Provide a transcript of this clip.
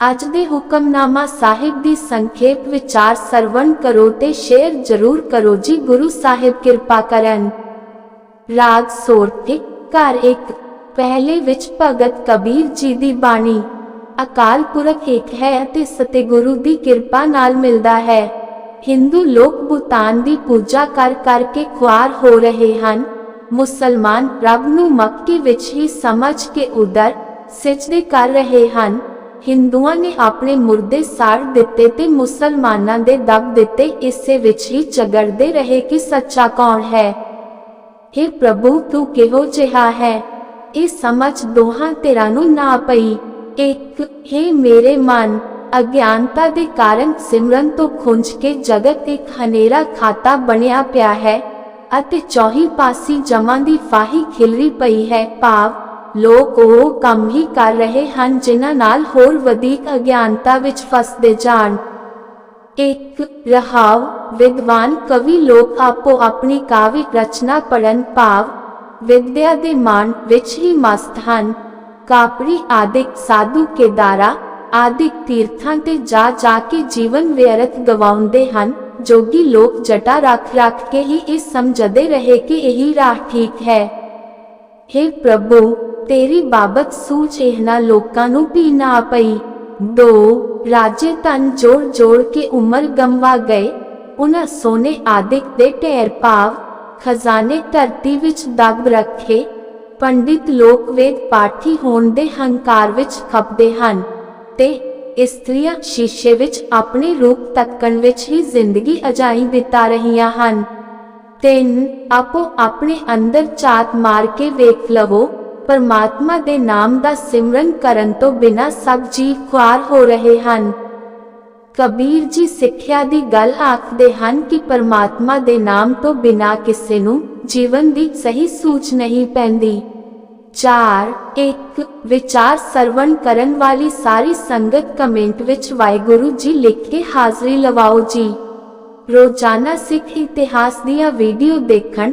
ਅੱਜ ਦੇ ਹੁਕਮਨਾਮਾ ਸਾਹਿਬ ਦੀ ਸੰਖੇਪ ਵਿਚਾਰ ਸਰਵਣ ਕਰੋ ਤੇ ਸ਼ੇਅਰ ਜ਼ਰੂਰ ਕਰੋ ਜੀ ਗੁਰੂ ਸਾਹਿਬ ਕਿਰਪਾ ਕਰਨ। ਰਾਗ ਸੋਰਠੀ ਘਰ ਇੱਕ, ਪਹਿਲੇ ਵਿੱਚ ਭਗਤ ਕਬੀਰ ਜੀ ਦੀ ਬਾਣੀ, ਅਕਾਲ ਪੁਰਖ ਇੱਕ ਹੈ ਅਤੇ ਸਤਿਗੁਰੂ ਦੀ ਕਿਰਪਾ ਨਾਲ ਮਿਲਦਾ ਹੈ। ਹਿੰਦੂ ਲੋਕ ਭੂਤਾਨ ਦੀ ਪੂਜਾ ਕਰ ਕਰਕੇ ਖੁਆਰ ਹੋ ਰਹੇ ਹਨ। ਮੁਸਲਮਾਨ ਰੱਬ ਨੂੰ ਮੱਕੀ ਵਿੱਚ ਹੀ ਸਮਝ ਕੇ ਉਦਰ ਸਿਜਦੇ ਕਰ ਰਹੇ ਹਨ। ਹਿੰਦੂਆਂ ਨੇ ਆਪਣੇ ਮੁਰਦੇ ਸਾੜ ਦਿੱਤੇ ਤੇ ਮੁਸਲਮਾਨਾਂ ਦੇ ਦਬ ਦਿੱਤੇ, ਇਸੇ ਵਿੱਚ ਹੀ ਝਗੜਦੇ ਰਹੇ ਕਿ ਸੱਚਾ ਕੌਣ ਹੈ। हे ਪ੍ਰਭੂ, ਤੂੰ ਕਿਹੋ ਜਿਹਾ ਹੈ? ਇਹ ਸਮਝ ਦੋਹਾਂ ਤੇਰਾ ਨੂੰ ਨਾ ਪਈ। ਇੱਕ हे ਮੇਰੇ ਮਨ, ਅਗਿਆਨਤਾ ਦੇ ਕਾਰਨ ਸਿਮਰਨ ਤੋਂ ਖੁੰਝ ਕੇ ਜਗਤ ਇੱਕ ਹਨੇਰਾ ਖਾਤਾ ਬਣਿਆ ਪਿਆ ਹੈ ਅਤੇ ਚੌਹੀ ਪਾਸੀ ਜਮਾਂ ਦੀ ਫਾਹੀ ਖਿਲਰੀ ਪਈ ਹੈ। ਭਾਵ ਲੋਕ ਉਹ ਕੰਮ ਹੀ ਕਰ ਰਹੇ ਹਨ ਜਿਨ੍ਹਾਂ ਨਾਲ ਹੋਰ ਵਧੇਕ ਅਗਿਆਨਤਾ ਵਿੱਚ ਫਸਦੇ ਜਾਣ। ਇੱਕ ਰਹਾਵ, ਵਿਦਵਾਨ ਕਵੀ ਲੋਕ ਆਪੋ ਆਪਣੀ ਕਾਵਿ ਰਚਨਾ ਪੜਨ ਭਾਵ ਵਿਦਿਆ ਦੇ ਮਾਣ ਵਿੱਚ ਹੀ ਮਸਤ ਹਨ। ਕਾਪਰੀ ਆਦਿਕ ਸਾਧੂ ਕੇਦਾਰਾ, ਆਦਿਕ ਤੀਰਥਾਂ ਤੇ ਜਾ ਜਾ ਕੇ ਜੀਵਨ ਵਿਅਰਥ ਗਵਾਉਂਦੇ ਹਨ, ਜੋਗੀ ਲੋਕ ਜਟਾ ਰੱਖ ਰੱਖ ਕੇ ਹੀ ਇਹ ਸਮਝਦੇ ਰਹੇ ਕਿ ਇਹੀ ਰਾਹ ਠੀਕ ਹੈ। हे ਪ੍ਰਭੂ ਤੇਰੀ ਬਾਬਤ ਸੂਝ ਇਹਨਾਂ ਲੋਕਾਂ ਨੂੰ ਵੀ ਨਾ ਪਈ। ਦੋ, ਰਾਜੇ ਤਨ ਜੋੜ ਜੋੜ ਕੇ ਉਮਰ ਗੰਵਾ ਗਏ। ਉਹਨਾਂ ਸੋਨੇ ਆਦਿਕ ਦੇ ਢੇਰ ਭਾਵ ਖਜ਼ਾਨੇ ਧਰਤੀ ਵਿੱਚ ਦਬ ਰੱਖੇ। ਪੰਡਿਤ ਲੋਕ ਵੇਦ ਪਾਠੀ ਹੋਣ ਦੇ ਹੰਕਾਰ ਵਿੱਚ ਖਪਦੇ ਹਨ ਤੇ ਇਸਤਰੀਆਂ ਸ਼ੀਸ਼ੇ ਵਿੱਚ ਆਪਣੇ ਰੂਪ ਤੱਕਣ ਵਿੱਚ ਹੀ ਜ਼ਿੰਦਗੀ ਅਜਾਈ ਬਿਤਾ ਰਹੀਆਂ ਹਨ। ਤਿੰਨ ਆਪੋ ਆਪਣੇ ਅੰਦਰ ਝਾਤ ਮਾਰ ਕੇ ਵੇਖ ਲਵੋ। ਪਰਮਾਤਮਾ ਦੇ ਨਾਮ ਦਾ ਸਿਮਰਨ ਕਰਨ ਤੋਂ ਬਿਨਾ ਸਭ ਜੀਵ ਖੁਆਰ ਹੋ ਰਹੇ ਹਨ। ਕਬੀਰ ਜੀ ਸਿੱਖਿਆ ਦੀ ਗੱਲ ਆਖਦੇ ਹਨ ਕਿ ਪਰਮਾਤਮਾ ਦੇ ਨਾਮ ਤੋਂ ਬਿਨਾ ਕਿਸੇ ਨੂੰ ਜੀਵਨ ਦੀ ਸਹੀ ਸੂਝ ਨਹੀਂ ਪੈਂਦੀ। 4 ਇੱਕ, ਵਿਚਾਰ ਸਰਵਣ ਕਰਨ ਵਾਲੀ ਸਾਰੀ ਸੰਗਤ ਕਮੈਂਟ ਵਿੱਚ ਵਾਹਿਗੁਰੂ ਜੀ ਲਿਖ ਕੇ ਹਾਜ਼ਰੀ ਲਵਾਓ ਜੀ। ਰੋਜ਼ਾਨਾ ਸਿੱਖ ਇਤਿਹਾਸ ਦੀਆਂ ਵੀਡੀਓ ਦੇਖਣ